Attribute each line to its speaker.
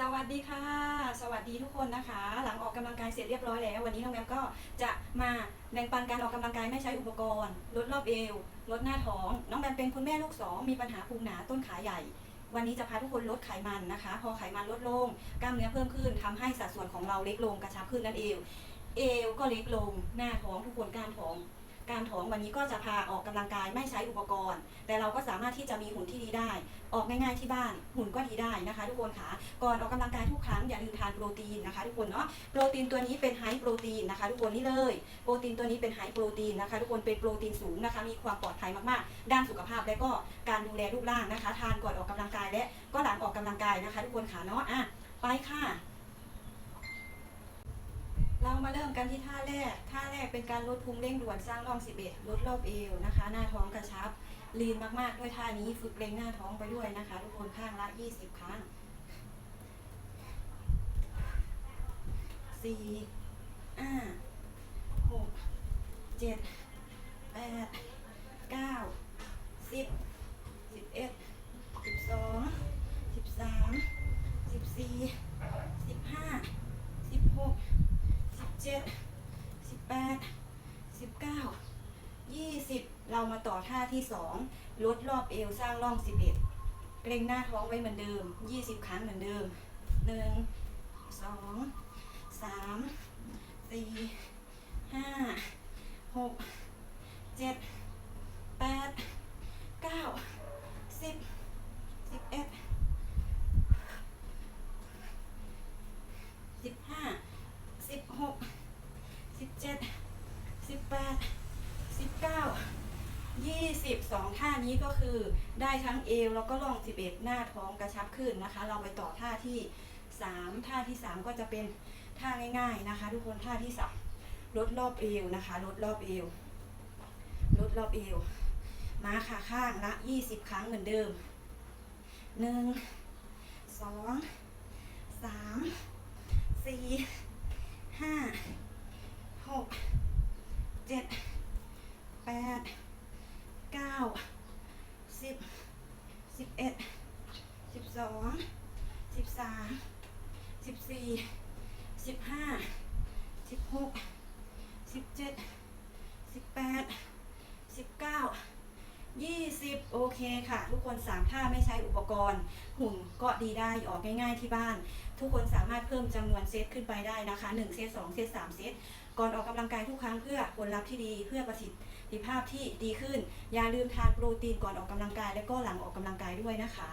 Speaker 1: สวัสดีค่ะ สวัสดีทุกคนนะคะ หลังออกกำลังกายเสร็จเรียบร้อยแล้ว วันนี้น้องแอมก็จะมาแบ่งปันการออกกำลังกายไม่ใช้อุปกรณ์ ลดรอบเอว ลดหน้าท้อง น้องแอมเป็นคุณแม่ลูกสองมีปัญหาพุงหนาต้นขาใหญ่ วันนี้จะพาทุกคนลดไขมันนะคะ พอไขมันลดลง กล้ามเนื้อเพิ่มขึ้นทำให้สัดส่วนของเราเล็กลงกระชับขึ้นนั่นเอง เอวก็เล็กลง หน้าท้องทุกคนกล้ามท้อง การท้องวันนี้ก็จะพาออกกำลังกายไม่ใช้อุปกรณ์ แต่เราก็สามารถที่จะมีหุ่นที่ดีได้ ออกง่ายๆที่บ้านหุ่นก็ดีได้นะคะ ทุกคนค่ะก่อนออกกำลังกายทุกครั้งอย่าลืมทานโปรตีนนะคะ ทุกคนเนาะโปรตีนตัวนี้เป็นไฮโปรตีนนะคะ ทุกคนนี่เลยโปรตีนตัวนี้เป็นไฮโปรตีนนะคะ ทุกคนเป็นโปรตีนสูงนะคะ มีความปลอดภัยมากๆ ด้านสุขภาพและก็การดูแลรูปร่างนะคะ ทานก่อนออกกำลังกายและก็หลังออกกำลังกายนะคะ ทุกคนค่ะเนาะอะไปค่ะ มาเริ่มกันที่ท่าแรก ท่าแรกเป็นการลดพุงเร่งด่วนสร้างร่อง 11 ลดรอบเอวนะคะ หน้าท้องกระชับ ลีนมากๆ ด้วยท่านี้ฝึกเร่งหน้าท้องไปด้วยนะคะ ทุกคนข้างละ 20 ครั้ง 4 5 6 7 8 9 10 11 เจ็ดสิบแปดสิบเก้ายี่สิบเรามาต่อท่าที่สองลดรอบเอวสร้างร่องสิบเอ็ดเกรงหน้าท้องไว้เหมือนเดิมยี่สิบครั้งเหมือนเดิมหนึ่งสองสามสี่ห้า 20 2ท่านี้ก็คือได้ทั้งเอวแล้วก็ลอง 11 หน้าท้องกระชับขึ้นนะคะ เราไปต่อท่าที่ 3 ท่าที่ 3 ก็จะเป็นท่าง่าย ๆนะคะ ทุกคนท่าที่3ลดรอบเอวนะคะลดรอบเอวลดรอบเอวมาขาข้างละ 20 ครั้งเหมือนเดิม 1 2 3 4 5 6 7 8 เก้าสิบสิบเอ็ดสิบสองสิบสามสิบสี่สิบห้าสิบหกสิบเจ็ดสิบแปดสิบเก้ายี่สิบโอเคค่ะ ทุกคนสามท่าไม่ใช้อุปกรณ์หุ่นก็ดีได้ออกง่ายๆที่บ้าน ทุกคนสามารถเพิ่มจำนวนเซตขึ้นไปได้นะคะ 1 เซต2 เซต3 เซตก่อนออกกำลังกายทุกครั้งเพื่อผลลัพธ์ที่ดีเพื่อประสิทธิ ภาพที่ดีขึ้น อย่าลืมทานโปรตีนก่อนออกกำลังกาย และก็หลังออกกำลังกายด้วยนะคะ